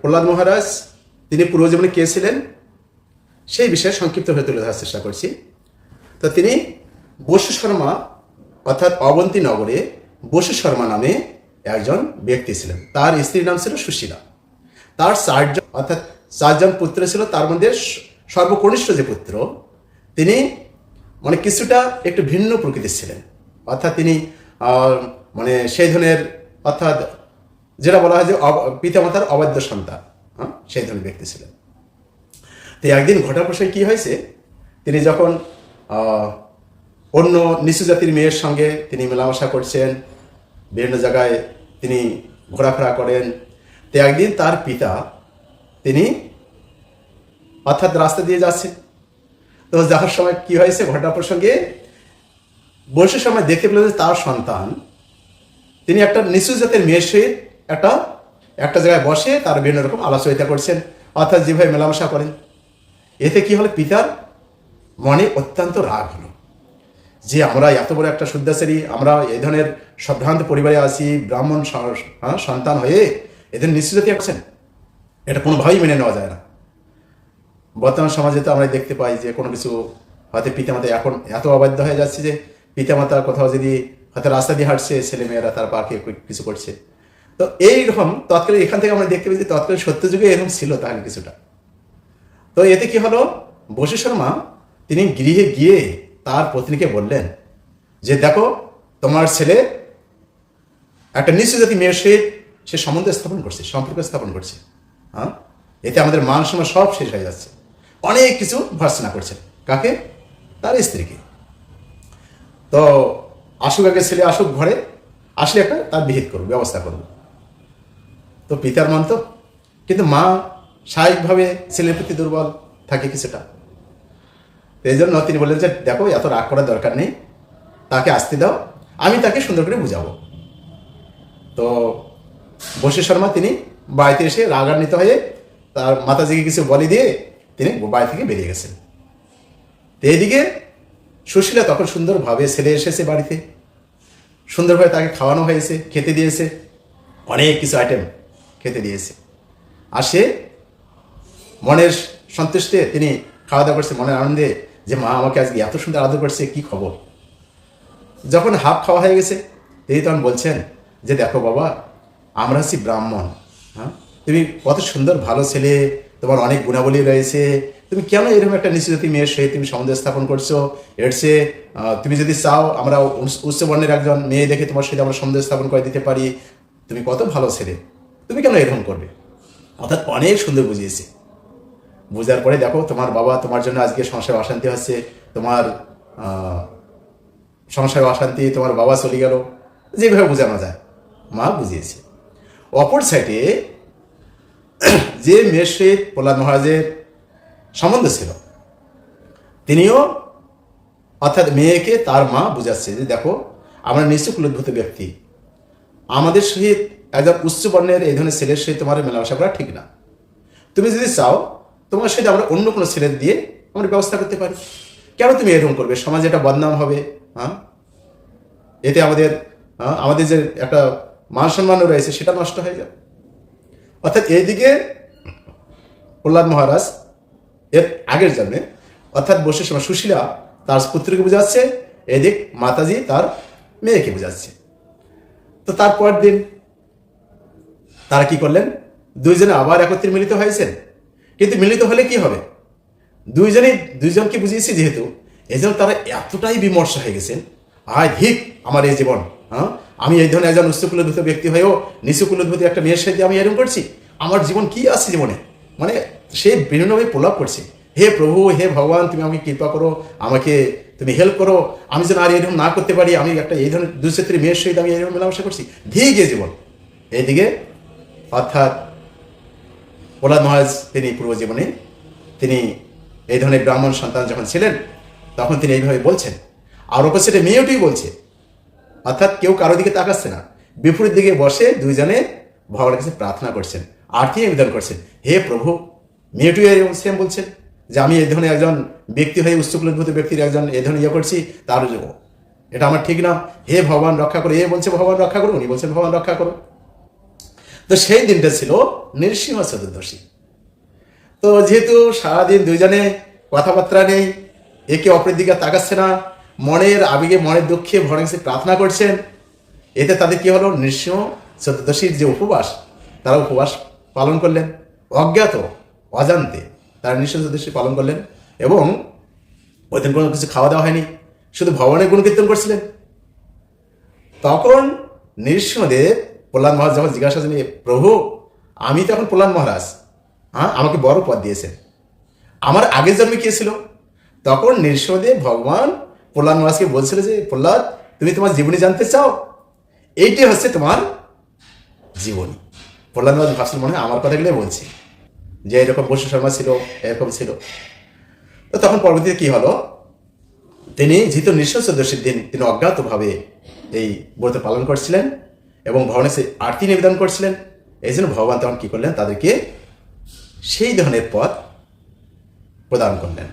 প্রহ্লাদ মহারাজ, তিনি পূর্বজীবনে কে ছিলেন? সেই বিষয়ে সংক্ষিপ্তভাবে তুলে ধরার চেষ্টা করছি। তো তিনি বসু শর্মা, অর্থাৎ অবন্তী নগরে বসু শর্মা নামে একজন ব্যক্তি ছিলেন। তার স্ত্রীর নাম ছিল সুশীলা। তার চারজন, অর্থাৎ চারজন পুত্র ছিল, তার মধ্যে সর্বকনিষ্ঠ যে পুত্র, তিনি মানে কিছুটা একটু ভিন্ন প্রকৃতির ছিলেন। অর্থাৎ তিনি মানে সেই ধরনের, অর্থাৎ যেটা বলা হয় যে পিতামাতার অবাধ্য সন্তান হ্যাঁ? সেই ধরনের ব্যক্তি ছিলেন। তো একদিন ঘটা প্রসঙ্গে কি হয়েছে? তিনি যখন অন্য নিচু জাতির মেয়ের সঙ্গে তিনি মেলামেশা করছেন, বিভিন্ন জায়গায় তিনি ঘোরাফেরা করেন, তো একদিন তার পিতা তিনি অর্থাৎ রাস্তা দিয়ে যাচ্ছেন। তো যাওয়ার সময় কি হয়েছে ঘটনা প্রসঙ্গে? বসে সময় দেখতে পেলেন তার সন্তান, তিনি একটা নিচু জাতের মেয়ের সহিত একটা একটা জায়গায় বসে তার বিভিন্ন রকম আলোচনা করছেন। অর্থাৎ যেভাবে মেলামেশা করেন। এতে কি হলো? পিতার মনে অত্যন্ত রাগ হলো। যে আমরা এত বড় একটা শুদ্ধাচারী আমরা এই ধরনের সম্ভ্রান্ত পরিবারে আছি ব্রাহ্মণ হ্যাঁ, সন্তান হয়ে এদের নিশ্চিতই আছেন এটা কোনোভাবেই মেনে নেওয়া যায় না। বর্তমান সমাজে তো আমরা দেখতে পাই যে কোনো কিছু হয়তো পিতামাতা এখন এত অবাধ্য হয়ে যাচ্ছে যে পিতামাতা কোথাও যদি হয়তো রাস্তা দিয়ে হাঁটছে ছেলে মেয়েরা তার পাকে কিছু করছে। তো এইরকম তৎকালীন, এখান থেকে আমরা দেখতে যে তৎকালীন সত্য যুগে এরকম ছিল তাহলে কিছুটা। তো এতে কি হলো? বসু শর্মা, তিনি গৃহে গিয়ে তার পত্নীকে বললেন যে, দেখো, তোমার ছেলে একটা নিশ্চিত জাতি মেয়ের সে সে সম্বন্ধ স্থাপন করছে, সম্পর্ক স্থাপন করছে। হ্যাঁ? এতে আমাদের মান সম্মান সব শেষ হয়ে যাচ্ছে। অনেক কিছু ভর্সনা করছে। কাকে? তার স্ত্রীকে। তো আশুক আগে ছেলে, আসুক ঘরে, আসলে একটা তার বিহিত করব ব্যবস্থা করব তো পিতার মন তো। কিন্তু মা স্বাভাবিকভাবে ছেলের প্রতি দুর্বল থাকে কিছুটা। এই জন্য তিনি বললেন যে, দেখো, এত রাগ করার দরকার নেই। তাকে আসতে দাও। আমি তাকে সুন্দর করে বুঝাবো। তো বসে শর্মা তিনি বাড়িতে এসে রাগান্বিত হয়ে তার মাতাজিকে কিছু বলে দিয়ে তিনি বাড়ি থেকে বেরিয়ে গেছেন। এইদিকে সুশীলা তখন সুন্দরভাবে ছেলে এসেছে বাড়িতে। সুন্দরভাবে তাকে খাওয়ানো হয়েছে, খেতে দিয়েছে। অনেক কিছু আইটেম খেতে দিয়েছে। আর সে মনের সন্তুষ্টে তিনি খাওয়া দাওয়া করছে মনের আনন্দে যে মা আমাকে আজকে এত সুন্দর আদর করছে কি খবর? যখন হাফ খাওয়া হয়ে গেছে তিনি তখন বলছেন যে দেখো বাবা আমরা হচ্ছি ব্রাহ্মণ হ্যাঁ? তুমি কত সুন্দর ভালো ছেলে তোমার অনেক গুণাবলী রয়েছে তুমি কেন এরকম একটা নিশ্চিত মেয়ের সহিত তুমি সম্বন্ধ স্থাপন করছ? এর আহ, তুমি যদি চাও আমরা উচ্চ- বর্ণের একজন মেয়ে দেখে তোমার সহিত আমরা সম্বন্ধ স্থাপন করে দিতে পারি। তুমি কত ভালো ছেলে তুমি কেন এরকম করবে? অর্থাৎ অনেক সুন্দর বুঝিয়েছে। বোঝার পরে দেখো, তোমার বাবা তোমার জন্য আজকে সংসারে অশান্তি হচ্ছে, তোমার সংসারে অশান্তি, তোমার বাবা চলে গেল। যেভাবে বোঝানো যায়, মা বুঝিয়েছে। অপর সাইডে যে সহিত প্রহ্লাদ মহারাজের সম্বন্ধ ছিল, তিনিও অর্থাৎ মেয়েকে তার মা বুঝাচ্ছে যে দেখো, আমরা নিশ্চয় কুলোদ্ভূত ব্যক্তি। আমাদের সহিত একজন উচ্চ বর্ণের এই ধরনের ছেলের সহিত তোমার মেলামেশা করা ঠিক না। তুমি যদি চাও তোমার সাথে আমরা অন্য কোনো ছেলে দিয়ে আমরা ব্যবস্থা করতে পারি। কেন তুমি এরকম করবে? সমাজে একটা বদনাম হবে হ্যাঁ? এতে আমাদের হ্যাঁ, আমাদের যে একটা মান সম্মানও রয়েছে সেটা নষ্ট হয়ে যাবে। অর্থাৎ এইদিকে প্রহ্লাদ মহারাজ এর আগের জন্মে অর্থাৎ বসে সময় সুশীলা তার পুত্রকে বোঝাচ্ছে এদিক মাতাজি তার মেয়েকে বোঝাচ্ছে। তো তারপর দিন তারা কি করলেন? দুইজনে আবার একত্রে মিলিত হয়েছেন। কিন্তু মিলিত হলে কি হবে? দুইজনেই, দুইজনকে বুঝিয়েছি যেহেতু এই জন্য তারা এতটাই বিমর্ষ হয়ে গেছেন। আয় ধিক আমার এই জীবন হ্যাঁ? আমি এই ধরনের একজন উচ্চকুলভূত ব্যক্তি হয়েও নিচুকুলভূত একটা মেয়ের সাথে আমি এরকম করছি। আমার জীবন কি আছে জীবনে? মানে সে বিভিন্নভাবে প্রলাপ করছে। হে প্রভু, হে ভগবান, তুমি আমাকে কৃপা করো, আমাকে তুমি হেল্প করো। আমি যেন আর এরকম না করতে পারি, আমি একটা এই ধরনের দুচেত্রী মেয়ের সহিত আমি এরকম মেলামেশা করছি। ধিক এ জীবন। এইদিকে অর্থাৎ প্রহ্লাদ মহারাজ তিনি পূর্বজীবনে তিনি এই ধরনের ব্রাহ্মণ সন্তান যখন ছিলেন, তখন তিনি এইভাবে বলছেন, আর ওপর সেটা মেয়েটিই বলছে, অর্থাৎ কেউ কারও দিকে তাকাচ্ছে না, বিপরীত দিকে বসে দুইজনে ভগবানের কাছে প্রার্থনা করছেন আর্থিক নিবেদন করছেন, হে প্রভু, মেয়েটিও সেম বলছেন, যে আমি এই ধরনের একজন ব্যক্তি হয়ে উচ্চকুলভূত ব্যক্তির একজন এই ধরনের ইয়ে করছি, তার এটা আমার ঠিক না। হে ভগবান, রক্ষা করো। এ বলছে, ভগবান, রক্ষা করো। উনি বলছেন, ভগবান, রক্ষা করো। তো সেই দিনটা ছিল নৃসিংহ চতুর্দশী তো যেহেতু সারাদিন দুইজনে কথাবার্তা নেই, একে অপরের দিকে তাকাচ্ছে না, মনের আবেগে, মনের দুঃখে ভরে প্রার্থনা করছেন, এতে তাদের কি হলো? নৃসিংহ চতুর্দশীর যে উপবাস, তারা উপবাস পালন করলেন। অজ্ঞাত, অজান্তে তারা নৃসিংহ চতুর্দশী পালন করলেন এবং ওই দিন কোনো কিছু খাওয়া দাওয়া হয়নি, শুধু ভগবানের গুণকীর্তন করছিলেন। তখন নৃসিংহদেব প্রহ্লাদ মহারাজ যখন জিজ্ঞাসা জানিয়ে প্রভু, আমি তো এখন প্রহ্লাদ মহারাজ। হ্যাঁ আমাকে বড় পদ দিয়েছেন। আমার আগের জন্মে কে ছিল? তখন নৃসিংহদেব ভগবান প্রহ্লাদ মহারাজকে বলছিল যে, প্রহ্লাদ, তুমি তোমার জীবনী জানতে চাও? এইটি হচ্ছে তোমার জীবনী। প্রহ্লাদ মহারাজ ভাবছিল মনে হয় আমার কথাগুলোই বলছি। যে এরকম বসু শর্মা ছিল, এরকম ছিল। তো তখন পরবর্তীতে কি হলো? তিনি যেহেতু নৃসিংহ চতুর্দশীর দিন, তিনি অজ্ঞাতভাবে এই ব্রত পালন করছিলেন। এবং ভগবানের সে আরতি নিবেদন করছিলেন। এই জন্য ভগবান তখন কী করলেন? তাদেরকে সেই ধরনের পথ প্রদান করলেন।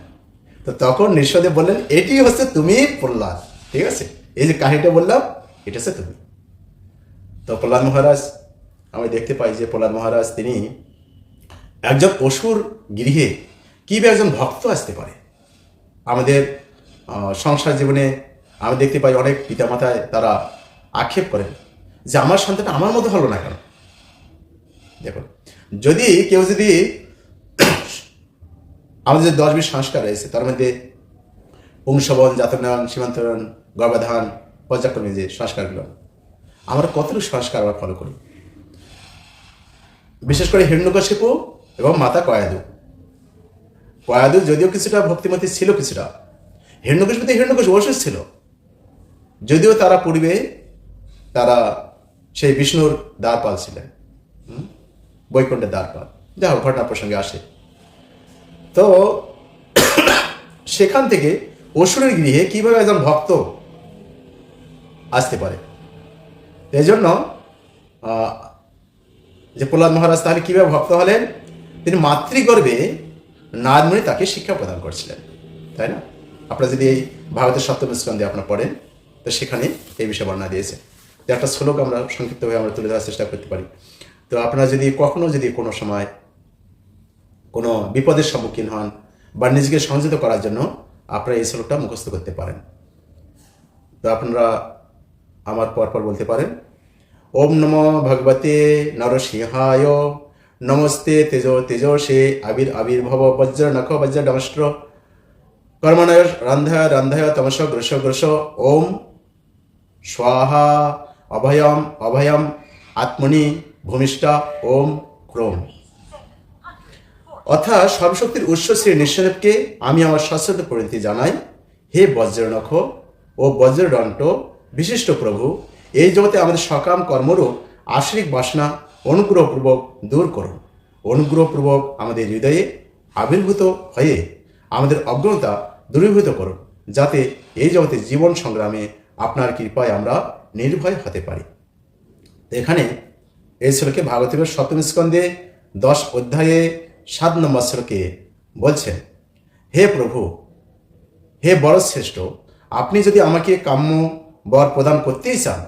তো তখন নৃসদেব বললেন, এটি হচ্ছে তুমি প্রহ্লাদ। ঠিক আছে? এই যে কাহিনীটা বললাম, এটা হচ্ছে তুমি। তো প্রহ্লাদ মহারাজ আমি দেখতে পাই যে প্রহ্লাদ মহারাজ তিনি একজন অসুর গৃহে কীভাবে একজন ভক্ত আসতে পারে? আমাদের সংসার জীবনে আমি দেখতে পাই অনেক পিতামাতায় তারা আক্ষেপ করেন। যে আমার সন্তানটা আমার মতো হলো না কেন? দেখুন, যদি কেউ যদি আমাদের যে দশ বিশ সংস্কার রয়েছে, তার মধ্যে পুংসবন, জাতনয়ন, সীমান্তরণ, গর্ভাধান পর্যাক্রমী যে সংস্কারগুলো, আমরা কতটুকু সংস্কার আমরা ফলো করি? বিশেষ করে হিরণ্যকশিপু এবং মাতা কয়াদু। কয়াদু যদিও কিছুটা ভক্তিমতী ছিল কিছুটা। হিরণ্যকশিপুতে হিরণ্যকশ অবশ্যই ছিল। যদিও তারা পূর্বে তারা সেই বিষ্ণুর দ্বারপাল ছিলেন? বৈকুণ্ঠের দ্বারপাল। যা হোক, ঘটনা প্রসঙ্গে আসে। তো সেখান থেকে অসুরের গৃহে কীভাবে একজন ভক্ত আসতে পারে? এই জন্য যে প্রহ্লাদ মহারাজ তাহলে কীভাবে ভক্ত হলেন? তিনি মাতৃগর্ভে নারদমণি তাকে শিক্ষা প্রদান করছিলেন। তাই না? আপনারা যদি এই ভারতের সপ্তম স্কন্ধে আপনারা পড়েন, তো সেখানে এই বিষয়ে বর্ণনা দিয়েছে। যে একটা শ্লোক আমরা সংক্ষিপ্তভাবে আমরা তুলে ধরার চেষ্টা করতে পারি। তো আপনারা যদি কখনো যদি কোনো সময় কোনো বিপদের সম্মুখীন হন বা নিজেকে সংযত করার জন্য আপনারা এই শ্লোকটা মুখস্থ করতে পারেন। তো আপনারা আমার পর পর বলতে পারেন, ওম নম ভগবতে নরসিংহায়, নমস্তে তেজ তেজসে আবির আবির্ভব বজ্র নখ বজ্র ডমস্ট্র কর্মণয় রন্ধায় রন্ধায় তমস গ্রস গ্রস, ওম স্বাহা অভয়ম অভয়ম, আত্মনি, ভূমিষ্ঠা, ওম, ক্রোম। অর্থাৎ সর্বশক্তির উৎস শ্রী নিঃসদেবকে আমি আমার শাশ্বত পরিণতি জানাই। হে বজ্রনখ ও বজ্রদণ্ড, বিশিষ্ট প্রভু, এই জগতে আমাদের সকাম কর্মরূপ আশ্রিক বাসনা অনুগ্রহপূর্বক দূর করুন। অনুগ্রহপূর্বক আমাদের হৃদয়ে আবির্ভূত হয়ে আমাদের অজ্ঞতা দূরীভূত করুন, যাতে এই জগতে জীবন সংগ্রামে আপনার কৃপায় আমরা নির্ভয় হতে পারি। এখানে এই শ্লোকে ভাগবতের সপ্তম স্কন্ধে দশ অধ্যায়ে সাত নম্বর শ্লোকে বলছেন, হে প্রভু, হে বড় শ্রেষ্ঠ আপনি যদি আমাকে কাম্য বর প্রদান করতেই চান,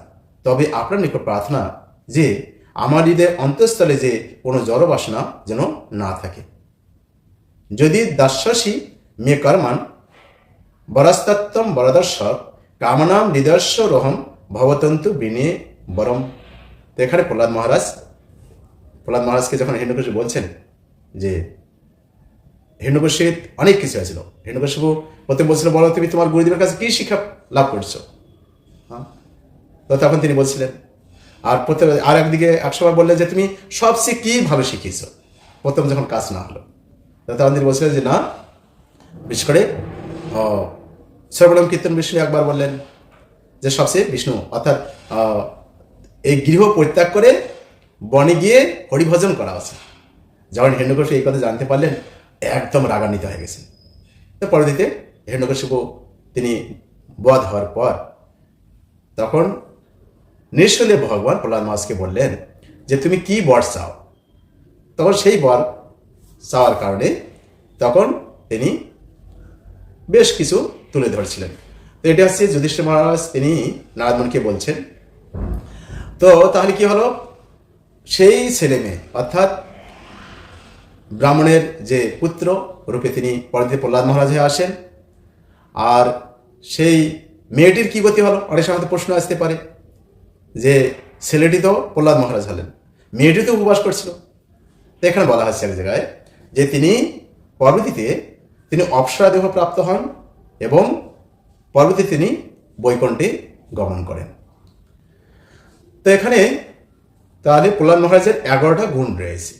তবে আপনার নিকট প্রার্থনা যে আমার হৃদয় অন্তঃস্থলে যে কোনো জড় বাসনা যেন না থাকে। যদি দাস্যসী মে কর্মান বরস্তত্তম বরদর্শক, কামনাম হৃদয়স্ব রোহম ভবতন্তু বিনে বরম। তো এখানে প্রহ্লাদ মহারাজ প্রহ্লাদ মহারাজকে যখন হিরণ্যকশিপু বলছেন যে হিরণ্যকশিপ অনেক কিছু আছিল হিরণ্যকশিপু প্রথম বলছিল বলো তুমি তোমার গুরুদেবের কাছে কি শিক্ষা লাভ করছ? হ্যাঁ। তো তখন তিনি বলছিলেন আর প্রথম আর একদিকে একসময় বললেন যে তুমি সবচেয়ে কীভাবে শিখিয়েছ প্রথম যখন কাজ না হলো। তখন তিনি বলছিলেন যে না বিশেষ করে সর্বনাম কীর্তন বিষ্ণু একবার বললেন যে সবচেয়ে বিষ্ণু। অর্থাৎ এই গৃহ পরিত্যাগ করে বনে গিয়ে হরিভজন করা উচিত যখন হিরণ্যকশিপু এই কথা জানতে পারলেন, একদম রাগান্বিত হয়ে গেছেন তো পরবর্তীতে হিরণ্যকশিপু তিনি বধ হওয়ার পর তখন নিঃসন্দেহে ভগবান প্রহ্লাদ মাসকে বললেন যে, তুমি কি বর চাও? তখন সেই বর চাওয়ার কারণে তখন তিনি বেশ কিছু তুলে ধরছিলেন। তো এটা হচ্ছে যুধিষ্ঠির মহারাজ, তিনি নারদমণিকে বলছেন। তো তাহলে কি হলো? সেই ছেলে মেয়ে, অর্থাৎ ব্রাহ্মণের যে পুত্র রূপে তিনি পরদিতে প্রহ্লাদ মহারাজ হয়ে আসেন। আর সেই মেয়েটির কি গতি হলো? অনেক সময় প্রশ্ন আসতে পারে যে, ছেলেটি তো প্রহ্লাদ মহারাজ হলেন, মেয়েটি তো উপবাস করছিল। তো এখানে বলা হচ্ছে এক জায়গায় যে, তিনি পরবর্তীতে তিনি অপসরা দেহ প্রাপ্ত হন এবং পরবর্তীতে তিনি বৈকুণ্ঠে গমন করেন। তো এখানে তাহলে প্রহ্লাদ মহারাজের এগারোটা গুণ রয়েছে।